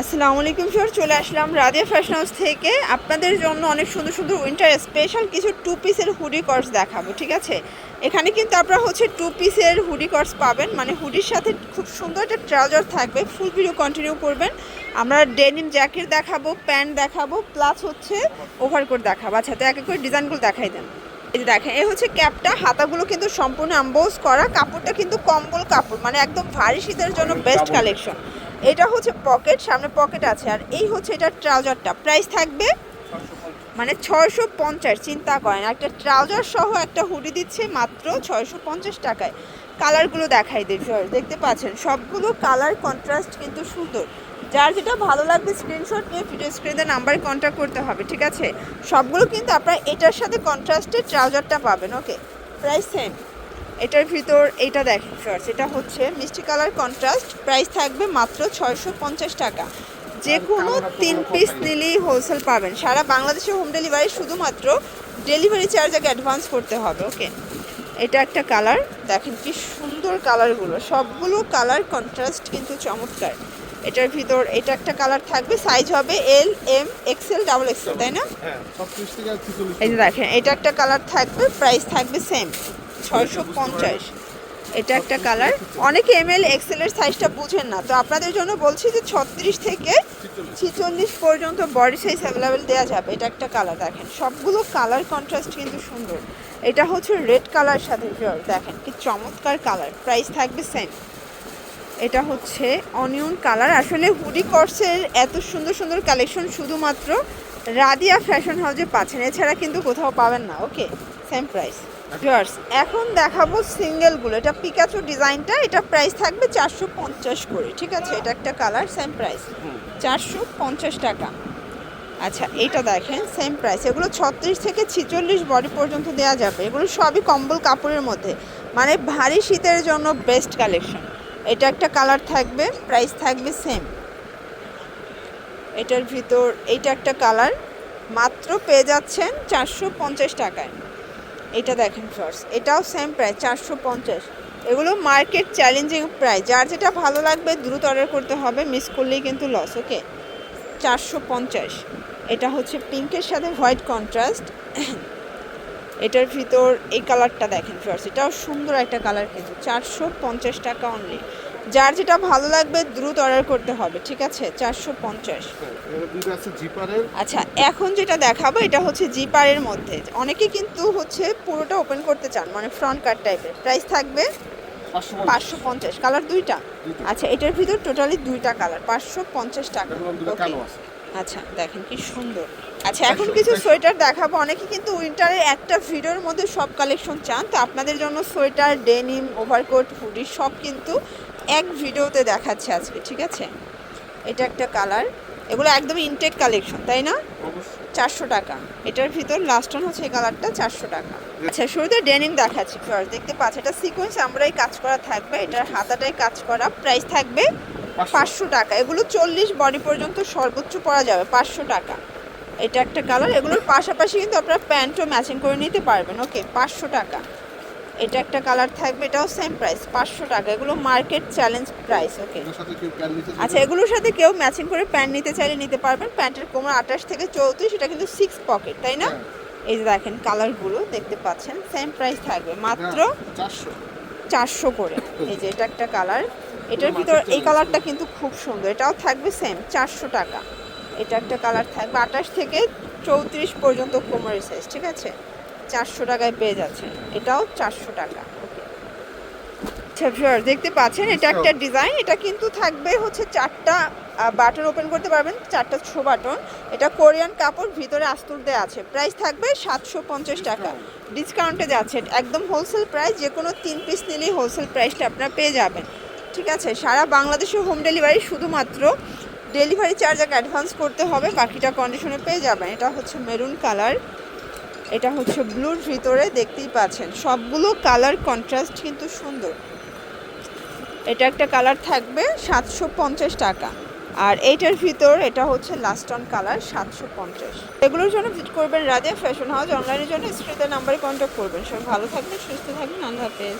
আসসালামু আলাইকুম স্যার, চলে আসলাম রাদিয়া ফ্যাশন হাউস থেকে। আপনাদের জন্য অনেক সুন্দর সুন্দর উইন্টার স্পেশাল কিছু টু পিসের হুডি কর্স দেখাবো, ঠিক আছে? এখানে কিন্তু আপনারা হচ্ছে টু পিসের হুডি কর্স পাবেন মানে হুডির সাথে খুব সুন্দর একটা ট্রাউজার থাকবে ফুল ভিডিও কন্টিনিউ করবেন। আমরা ডেনিম জ্যাকেট দেখাবো প্যান্ট দেখাবো প্লাস হচ্ছে ওভারকোট দেখাবো। আচ্ছা তো এক এক করে ডিজাইনগুলো দেখাই দেন। এই যে দেখেন, এই হচ্ছে ক্যাপটা হাতাগুলো কিন্তু সম্পূর্ণ অ্যাম্বোজ করা, কাপড়টা কিন্তু কম্বল কাপড় মানে একদম ভারী শীতের জন্য বেস্ট কালেকশন এটা হচ্ছে পকেট, সামনে পকেট আছে, আর এই হচ্ছে এটার ট্রাউজারটা। প্রাইস থাকবে মানে ছয়শো পঞ্চাশ, চিন্তা করেন। একটা ট্রাউজার সহ একটা হুডি দিচ্ছে মাত্র ছয়শো পঞ্চাশ টাকায়। কালারগুলো দেখাই দিই দেখতে পাচ্ছেন? সবগুলো কালার কন্ট্রাস্ট কিন্তু সুন্দর। যার যেটা ভালো লাগবে স্ক্রিনশট নিয়ে ভিডিও স্ক্রিনে নাম্বারে কন্ট্যাক্ট করতে হবে, ঠিক আছে? সবগুলো কিন্তু আপনারা এটার সাথে কন্ট্রাস্টের ট্রাউজারটা পাবেন ওকে প্রাইস সেম এটার ভিতর এইটা দেখেন শর্টস এটা হচ্ছে মিষ্টি কালার কন্ট্রাস্ট প্রাইস থাকবে মাত্র ছয়শো পঞ্চাশ টাকা। যে কোনো তিন পিস নিলেই হোলসেল পাবেন। সারা বাংলাদেশে হোম ডেলিভারি শুধুমাত্র ডেলিভারি চার্জ আগে অ্যাডভান্স করতে হবে ওকে এটা একটা কালার দেখেন কি সুন্দর কালারগুলো সবগুলো কালার কন্ট্রাস্ট কিন্তু চমৎকার। এটার ভিতর এটা একটা কালার থাকবে সাইজ হবে L M XL double XL তাই না? হ্যাঁ এই যে দেখেন এটা একটা কালার থাকবে প্রাইস থাকবে সেম ছয়শো পঞ্চাশ। এটা একটা কালার অনেকে এম এল এক্সেলের সাইজটা বুঝেন না। তো আপনাদের জন্য বলছি যে ছত্রিশ থেকে ছিচল্লিশ পর্যন্ত বডি সাইজ অ্যাভেলেবেল দেওয়া যাবে। এটা একটা কালার দেখেন। সবগুলো কালার কন্ট্রাস্ট কিন্তু সুন্দর। এটা হচ্ছে রেড কালার সাথে পিওর দেখেন কি চমৎকার কালার প্রাইস থাকবে সেম এটা হচ্ছে অনিয়ন কালার আসলে হুডি কর্সের এত সুন্দর সুন্দর কালেকশন শুধুমাত্র রাদিয়া ফ্যাশন হাউসে পাচ্ছেন। এছাড়া কিন্তু কোথাও পাবেন না। ওকে সেম প্রাইস ভিউয়ার্স এখন দেখাবো সিঙ্গেলগুলো এটা পিকাচু ডিজাইনটা এটা প্রাইস থাকবে চারশো পঞ্চাশ করে, ঠিক আছে? এটা একটা কালার সেম প্রাইস চারশো পঞ্চাশ টাকা। আচ্ছা এইটা দেখেন সেম প্রাইস এগুলো ছত্রিশ থেকে ছিচল্লিশ বডি পর্যন্ত দেওয়া যাবে। এগুলো সবই কম্বল কাপড়ের মধ্যে। মানে ভারী শীতের জন্য বেস্ট কালেকশন এটা একটা কালার থাকবে প্রাইস থাকবে সেম এটার ভিতর, এইটা একটা কালার মাত্র পেয়ে যাচ্ছেন চারশো পঞ্চাশ টাকায়। এটা দেখেন ফার্স্ট এটাও সেম প্রায় চারশো পঞ্চাশ। এগুলো মার্কেট চ্যালেঞ্জিং প্রায় যার যেটা ভালো লাগবে দ্রুত অর্ডার করতে হবে মিস করলেই কিন্তু লস ওকে চারশো পঞ্চাশ। এটা হচ্ছে পিঙ্কের সাথে হোয়াইট কন্ট্রাস্ট এটার ভিতর এই কালারটা দেখেন ফার্স্ট এটাও সুন্দর একটা কালার কিন্তু, চারশো পঞ্চাশ টাকা অনলি যার যেটা ভালো লাগবে দ্রুত অর্ডার করতে হবে ঠিক আছে? চারশো পঞ্চাশ। আচ্ছা এখন যেটা দেখাবো এটা হচ্ছে জিপারের মধ্যে। অনেকে কিন্তু হচ্ছে পুরোটা ওপেন করতে চান মানে ফ্রন্ট কাট টাইপের প্রাইস থাকবে পাঁচশো পঞ্চাশ। কালার দুইটা। আচ্ছা এটার ভিতর টোটালি দুইটা কালার পাঁচশো পঞ্চাশ টাকা। আচ্ছা দেখেন কি সুন্দর। আচ্ছা এখন কিছু সোয়েটার দেখাবো। অনেকে কিন্তু উইন্টারের একটা ভিডিওর মধ্যে সব কালেকশন চান তো আপনাদের জন্য সোয়েটার ডেনিম ওভারকোট হুডি সব কিন্তু এক ভিডিওতে দেখাচ্ছে আজকে ঠিক আছে? এটা একটা কালার। এগুলো একদম ইনটেক কালেকশন তাই না? চারশো টাকা। এটার ভিতর লাস্ট অন হচ্ছে এই কালারটা চারশো টাকা। আচ্ছা শুরুতে ডেনিম দেখাচ্ছি ফার্স্ট দেখতে পাচ্ছি। এটা সিকোয়েন্স আমরাই কাজ করা থাকবে এটার হাতাটাই কাজ করা প্রাইস থাকবে পাঁচশো। পাঁচশো টাকা। এগুলো চল্লিশ বডি পর্যন্ত সর্বোচ্চ পরা যাবে পাঁচশো টাকা। এটা একটা কালার এগুলোর পাশাপাশি কিন্তু আপনারা প্যান্টও ম্যাচিং করে নিতে পারবেন ওকে পাঁচশো টাকা। এটা একটা কালার থাকবে এটাও সেম প্রাইস পাঁচশো টাকা। এগুলো মার্কেট চ্যালেঞ্জ প্রাইস ওকে আচ্ছা এগুলোর সাথে কেউ ম্যাচিং করে প্যান্ট নিতে চাইলে নিতে পারবেন। প্যান্টের কোমর আঠাশ থেকে চৌত্রিশ এটা কিন্তু সিক্স পকেট তাই না? হ্যাঁ। এই যে দেখেন কালারগুলো দেখতে পাচ্ছেন সেম প্রাইস থাকবে। মাত্র চারশো। করে। এই যে এটা একটা কালার। এটার ভিতর এই কালারটা কিন্তু খুব সুন্দর। এটাও থাকবে সেম চারশো টাকা। এটা একটা কালার থাকবে আঠাশ থেকে চৌত্রিশ পর্যন্ত কোমরের সাইজ ঠিক আছে? চারশো টাকায় পেয়ে যাচ্ছেন এটাও চারশো টাকা। আচ্ছা ভিউয়ার দেখতে পাচ্ছেন এটা একটা ডিজাইন এটা কিন্তু থাকবে হচ্ছে চারটা বাটন ওপেন করতে পারবেন চারটা ছো বাটন এটা কোরিয়ান কাপড় ভিতরে আস্তুর দেওয়া আছে। প্রাইস থাকবে সাতশো পঞ্চাশ টাকা। ডিসকাউন্টে যাচ্ছে একদম হোলসেল প্রাইস যে কোনো তিন পিস নিলেই হোলসেল প্রাইসটা আপনারা পেয়ে যাবেন। ঠিক আছে? সারা বাংলাদেশে হোম ডেলিভারি শুধুমাত্র ডেলিভারি চার্জ এক অ্যাডভান্স করতে হবে বাকিটা কন্ডিশনে পেয়ে যাবেন। এটা হচ্ছে মেরুন কালার এটা হচ্ছে ব্লুর ভিতরে দেখতেই পাচ্ছেন। সবগুলো কালার কন্ট্রাস্ট কিন্তু সুন্দর। এটা একটা কালার থাকবে সাতশো পঞ্চাশ টাকা। আর এইটার ভিতর এটা হচ্ছে লাস্ট অন কালার সাতশো পঞ্চাশ। এগুলোর জন্য ভিজিট করবেন রাজা ফ্যাশন হাউস অনলাইনের জন্য স্ক্রিনের নাম্বারে কন্ট্যাক্ট করবেন। সবাই ভালো থাকবেন, সুস্থ থাকবেন। আল্লাহ হাফেজ।